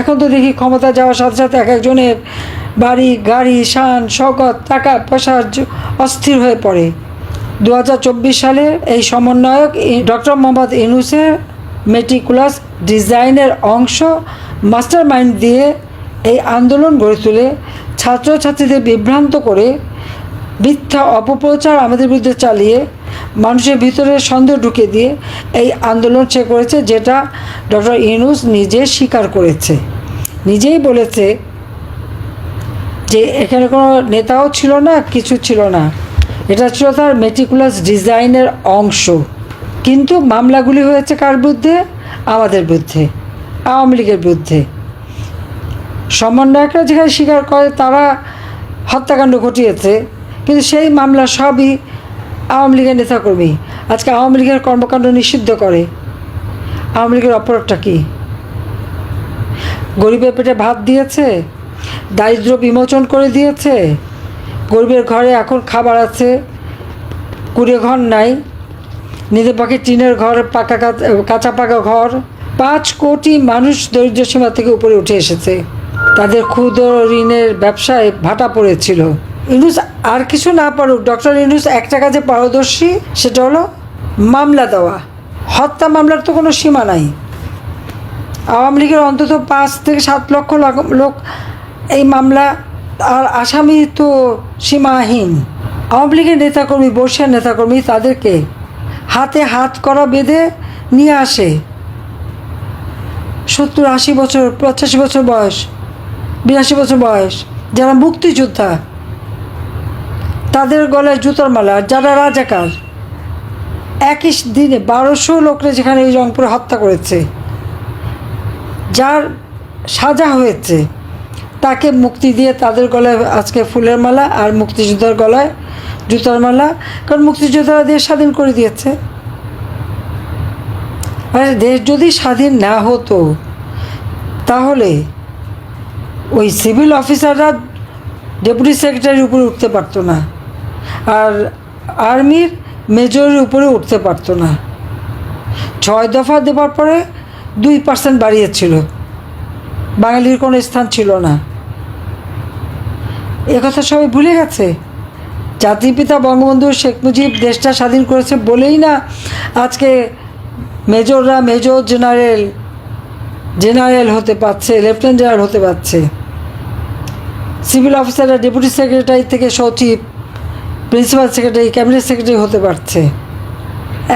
এখন তো দেখি ক্ষমতা যাওয়ার সাথে সাথে এক একজনের বাড়ি, গাড়ি, শান শকত টাকা, পয়সা অস্থির হয়ে পড়ে। দু হাজার চব্বিশ সালে এই সমন্বয়ক ডক্টর মোহাম্মদ ইনুসের মেটিকুলাস ডিজাইনের অংশ মাস্টার মাইন্ড দিয়ে এই আন্দোলন গড়ে তুলে। ছাত্রছাত্রীদের বিভ্রান্ত করে মিথ্যা অপপ্রচার আমাদের বিরুদ্ধে চালিয়ে মানুষের ভিতরে সন্দেহ ঢুকে দিয়ে এই আন্দোলন সে করেছে, যেটা ডক্টর ইনুস নিজে স্বীকার করেছে। নিজেই বলেছে যে এখানে কোনো নেতাও ছিল না, কিছু ছিল না। এটা ছিল তার মেটিকুলাস ডিজাইনের অংশ। কিন্তু মামলাগুলি হয়েছে কার বিরুদ্ধে? আমাদের বিরুদ্ধে, আওয়ামী লীগের বিরুদ্ধে। সমন্বয়করা যেখানে স্বীকার করে তারা হত্যাকাণ্ড ঘটিয়েছে, কিন্তু সেই মামলা সবই আওয়ামী লীগের নেতাকর্মী। আজকে আওয়ামী লীগের কর্মকাণ্ড নিষিদ্ধ করে। আওয়ামী লীগের অপরাধটা কী? গরিবের পেটে ভাত দিয়েছে, দারিদ্র বিমোচন করে দিয়েছে, গরিবের ঘরে এখন খাবার আছে, কুড়ে ঘর নাই, নিজের পক্ষে টিনের ঘর, পাকা কাঁচা পাকা ঘর, পাঁচ কোটি মানুষ দরিদ্র সীমা থেকে উপরে উঠে এসেছে। তাদের ক্ষুদ্র ঋণের ব্যবসায় ভাটা পড়েছিল। ইনুস আর কিছু না পারুক, ডক্টর ইনুস একটা কাজে পারদর্শী, সেটা হলো মামলা দেওয়া। হত্যা মামলার তো কোনো সীমা নাই। আওয়ামী লীগের অন্তত পাঁচ থেকে সাত লক্ষ লোক এই মামলা আর আসামি তো সীমাহীন। আওয়ামী লীগের নেতাকর্মী, বর্ষিয়ার নেতাকর্মী তাদেরকে হাতে হাত করা বেঁধে নিয়ে আসে। সত্তর আশি বছর, পঁচাশি বছর বয়স, বিরাশি বছর বয়স, যারা মুক্তিযোদ্ধা তাদের গলায় জুতোর মালা, যারা রাজাকার। একই দিনে বারোশো লোকরে যেখানে এই রংপুরে হত্যা করেছে, যার সাজা হয়েছে, তাকে মুক্তি দিয়ে তাদের গলায় আজকে ফুলের মালা আর মুক্তিযোদ্ধার গলায় জুতার মালা, কারণ মুক্তিযোদ্ধারা দেশ স্বাধীন করে দিয়েছে। আর দেশ যদি স্বাধীন না হতো, তাহলে ওই সিভিল অফিসাররা ডেপুটি সেক্রেটারির উপরে উঠতে পারতো না। আর আর্মির মেজরের উপরে উঠতে পারতো না। ছয় দফা দেওয়ার পরে দুই পার্সেন্ট বাড়িয়েছিল। বাঙালির কোনো স্থান ছিল না। একথা সবাই ভুলে গেছে। জাতির পিতা বঙ্গবন্ধু শেখ মুজিব দেশটা স্বাধীন করেছে বলেই না আজকে মেজররা মেজর জেনারেল জেনারেল হতে পারছে, লেফটেন্যান্ট জেনারেল হতে পারছে। সিভিল অফিসাররা ডেপুটি সেক্রেটারি থেকে সচিব প্রিন্সিপাল সেক্রেটারি, ক্যাবিনেট সেক্রেটারি হতে পারছে।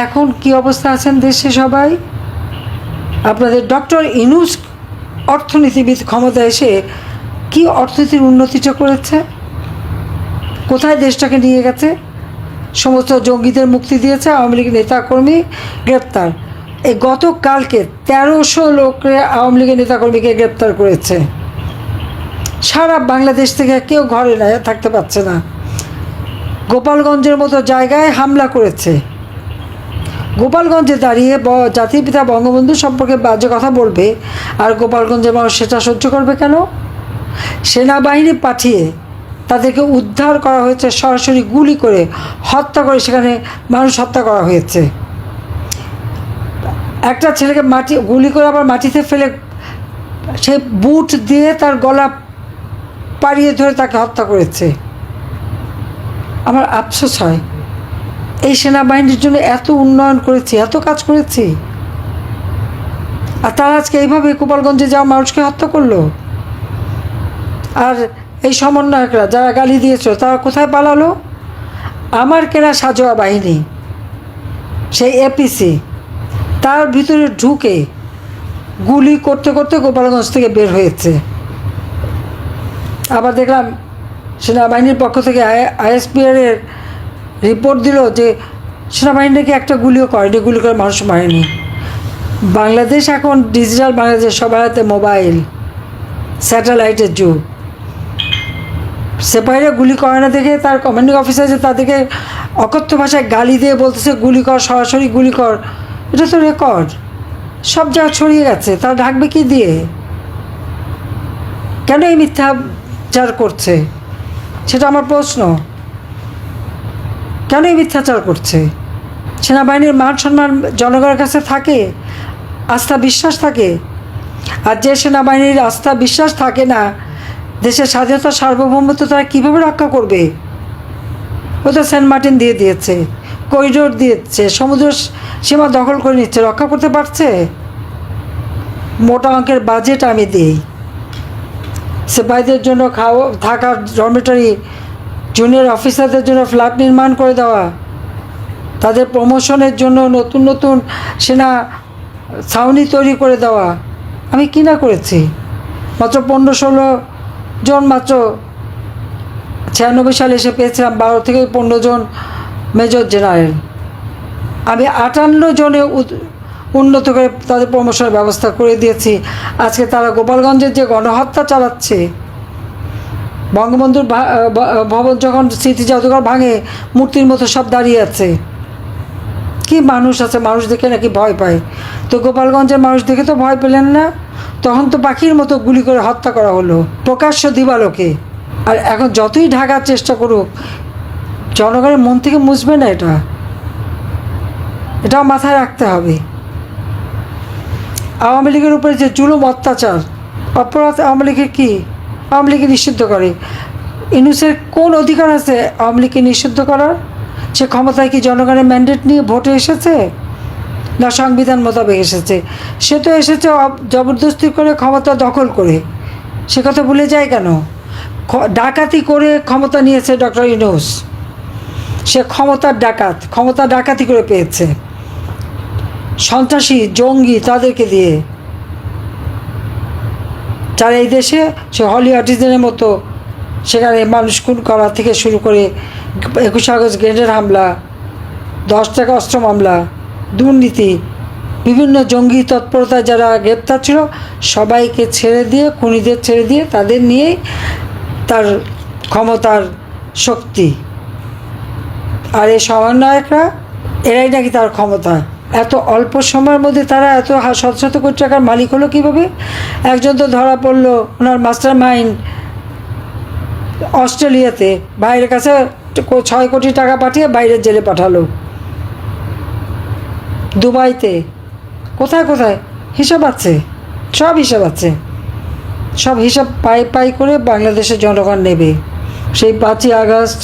এখন কি অবস্থা আছেন দেশে সবাই? আপনাদের ডক্টর ইনুস অর্থনীতিবিদ ক্ষমতা এসে কি অর্থনীতির উন্নতিটা করেছে? কোথায় দেশটাকে নিয়ে গেছে? সমস্ত জঙ্গিদের মুক্তি দিয়েছে, আওয়ামী লীগের নেতাকর্মী গ্রেপ্তার। এই গতকালকে তেরোশো লোককে আওয়ামী লীগের নেতাকর্মীকে গ্রেপ্তার করেছে। সারা বাংলাদেশ থেকে কেউ ঘরে না থাকতে পারছে না। গোপালগঞ্জের মতো জায়গায় হামলা করেছে। গোপালগঞ্জে দাঁড়িয়ে জাতির পিতা বঙ্গবন্ধু সম্পর্কে বাজে কথা বলবে আর গোপালগঞ্জের মানুষ সেটা সহ্য করবে কেন? সেনাবাহিনী পাঠিয়ে তাদেরকে উদ্ধার করা হয়েছে, সরাসরি গুলি করে হত্যা করে সেখানে মানুষ হত্যা করা হয়েছে। একটা ছেলেকে মাটি, গুলি করে আবার মাটিতে ফেলে সে বুট দিয়ে তার গলা পাড়িয়ে ধরে তাকে হত্যা করেছে। আমার আফসোস হয়। এই সেনাবাহিনীর জন্য এত উন্নয়ন করেছি, এত কাজ করেছি। আর তারা আজকে এইভাবে গোপালগঞ্জে যাওয়া মানুষকে হত্যা করল? আর এই সমন্বয়করা যারা গালি দিয়েছিল তারা কোথায় পালালো? আমার কেনা সাজোয়া বাহিনী, সেই এপিসি তার ভিতরে ঢুকে গুলি করতে করতে গোপালগঞ্জ থেকে বের হয়েছে। আবার দেখলাম সেনাবাহিনীর পক্ষ থেকে আইএসপিআর এর রিপোর্ট দিল যে সেনাবাহিনীকে একটা গুলিও করেনি, গুলি করে মানুষ মারেনি। বাংলাদেশ এখন ডিজিটাল বাংলাদেশ সবার হাতে মোবাইল স্যাটেলাইটের যুগ। সেপাহিরা গুলি করে না দেখে তার কমান্ডিং অফিসার যে তাদেরকে অকথ্য ভাষায় গালি দিয়ে বলতেছে, গুলি কর, সরাসরি গুলি কর। এটা তো রেকর্ড সব জায়গায় ছড়িয়ে গেছে। তারা ঢাকবে কি দিয়ে? কেন এই মিথ্যাচার করছে? সেটা আমার প্রশ্ন। কেন এই মিথ্যাচার করছে? সেনাবাহিনীর মান সম্মান জনগণের কাছে থাকে? আস্থা বিশ্বাস থাকে? আর যে সেনাবাহিনীর আস্থা বিশ্বাস থাকে না, দেশের স্বাধীনতা, সার্বভৌমত্ব তারা কীভাবে রক্ষা করবে? ও তো সেন্ট মার্টিন দিয়ে দিয়েছে, করিডোর দিয়েছে, সমুদ্র সীমা দখল করে নিচ্ছে, রক্ষা করতে পারছে? মোটা অঙ্কের বাজেট আমি দিই। সিপাহীদের জন্য খাওয়া থাকার ডরমিটরি জুনিয়র অফিসারদের জন্য ফ্ল্যাট নির্মাণ করে দেওয়া, তাদের প্রমোশনের জন্য নতুন নতুন সেনা ছাউনি তৈরি করে দেওয়া। আমি কি না করেছি? মাত্র পনেরো, ষোলো জন মাত্র ছিয়ানব্বই সালে এসে পেয়েছিলাম, বারো থেকে পনেরো জন মেজর জেনারেল আমি আটান্ন জনে উন্নত করে তাদের প্রমোশনের ব্যবস্থা করে দিয়েছি। আজকে তারা গোপালগঞ্জের যে গণহত্যা চালাচ্ছে, বঙ্গবন্ধুর ভবন যখন স্মৃতি জাদুঘর ভাঙে, মূর্তির মতো সব দাঁড়িয়ে আছে। কি মানুষ আছে, মানুষ দেখে নাকি ভয় পায়। তো গোপালগঞ্জের মানুষ দেখে তো ভয় পেলেন না। তখন তো পাখির মতো গুলি করে হত্যা করা হলো, প্রকাশ্য দিবালোকে। আর এখন যতই ঢাকার চেষ্টা করুক, জনগণের মন থেকে মুছবে না এটা। এটাও মাথায় রাখতে হবে। আওয়ামী লীগের উপরে যে জুলুম অত্যাচার, অপরাধ আওয়ামী লীগের কী? আওয়ামী লীগকে নিষিদ্ধ করে। ইনুসের কোন অধিকার আছে আওয়ামী লীগকে নিষিদ্ধ করার? সে ক্ষমতায় কি জনগণের ম্যান্ডেট নিয়ে ভোটে এসেছে? না, সংবিধান মোতাবেক এসেছে। সে তো এসেছে জবরদস্তি করে ক্ষমতা দখল করে। সে কথা ভুলে যায় কেন? ডাকাতি করে ক্ষমতা নিয়েছে ডক্টর ইনুস। সে ক্ষমতার ডাকাত, ক্ষমতা ডাকাতি করে পেয়েছে। সন্ত্রাসী, জঙ্গি তাদেরকে দিয়ে। যারা এই দেশে, সে হলি আর্টিজেনের মতো, সেখানে মানুষ খুন করা থেকে শুরু করে একুশে আগস্ট গ্রেনেড হামলা, দশ টাকা অস্ত্র মামলা, দুর্নীতি, বিভিন্ন জঙ্গি তৎপরতা যারা গ্রেপ্তার ছিল, সবাইকে ছেড়ে দিয়ে, খুনিদের ছেড়ে দিয়ে, তাদের নিয়েই তার ক্ষমতার শক্তি। আর এই সমন্বয়করা, এরাই নাকি তার ক্ষমতা। এত অল্প সময়ের মধ্যে তারা এত শত শত কোটি টাকার মালিক হলো কীভাবে? একজন তো ধরা পড়ল ওনার মাস্টার মাইন্ড অস্ট্রেলিয়াতে, বাইরের কাছে ছয় কোটি টাকা পাঠিয়ে বাইরের জেলে পাঠালো। দুবাইতে। কোথায় কোথায়? হিসাব আছে। সব হিসাব আছে। সব হিসাব পাই পাই করে বাংলাদেশের জনগণ নেবে। সেই পাঁচই আগস্ট,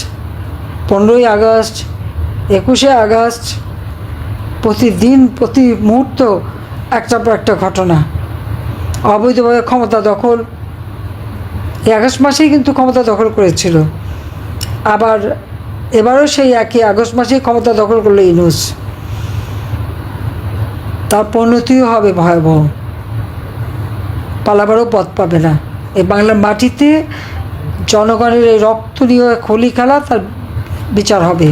পনেরোই আগস্ট, একুশে আগস্ট প্রতিদিন, প্রতি মুহূর্ত একটা পর একটা ঘটনা। অবৈধভাবে ক্ষমতা দখল এই আগস্ট মাসেই কিন্তু ক্ষমতা দখল করেছিল। আবার এবারও সেই একই আগস্ট মাসেই ক্ষমতা দখল করল ইনুস। তার পরিণতিও হবে ভয়াবহ। পালাবারও পথ পাবে না। এই বাংলার মাটিতে জনগণের এই রক্ত নিয়ে খলি খেলা তার বিচার হবে।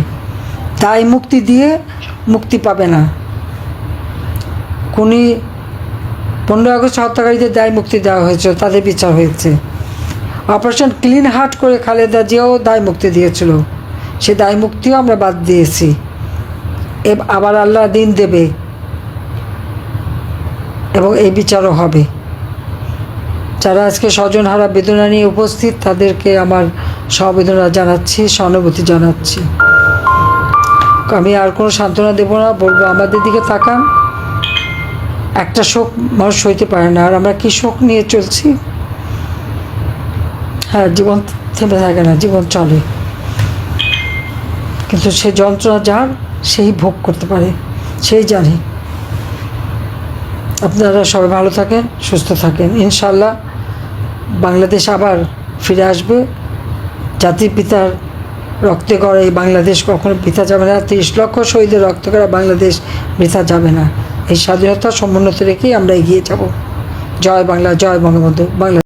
দায় মুক্তি দিয়ে মুক্তি পাবে না। খুনি পনেরো আগস্ট হত্যাকারীদের দায় মুক্তি দেওয়া হয়েছে, তাদের বিচার হয়েছে। অপারেশন ক্লিন হার্ট করে খালেদা জিয়াও দায় মুক্তি দিয়েছিল। সে দায় মুক্তিও আমরা বাদ দিয়েছি। এব- আবার আল্লাহ দিন দেবে এবং এই বিচারও হবে। যারা আজকে স্বজনহারা বেদনা নিয়ে উপস্থিত, তাদেরকে আমার সমবেদনা জানাচ্ছি, সহানুভূতি জানাচ্ছি। আমি আর কোনো সান্ত্বনা দেবো না, বলব আমাদের দিকে তাকান। একটা শোক মানুষ সইতে পারে না, আর আমরা কি শোক নিয়ে চলছি? হ্যাঁ জীবন থেমে থাকে না, জীবন চলে। কিন্তু সে যন্ত্রণা যার, সেই ভোগ করতে পারে, সেই জানে। আপনারা সবাই ভালো থাকেন, সুস্থ থাকেন। ইনশাল্লাহ বাংলাদেশ আবার ফিরে আসবে। জাতির পিতার রক্তে করা এই বাংলাদেশ কখনো বৃথা যাবে না। তিরিশ লক্ষ শহীদের রক্ত করা বাংলাদেশ বৃথা যাবে না। এই স্বাধীনতা সমুন্নত রেখেই আমরা এগিয়ে যাব। জয় বাংলা, জয় বঙ্গবন্ধু। বাংলা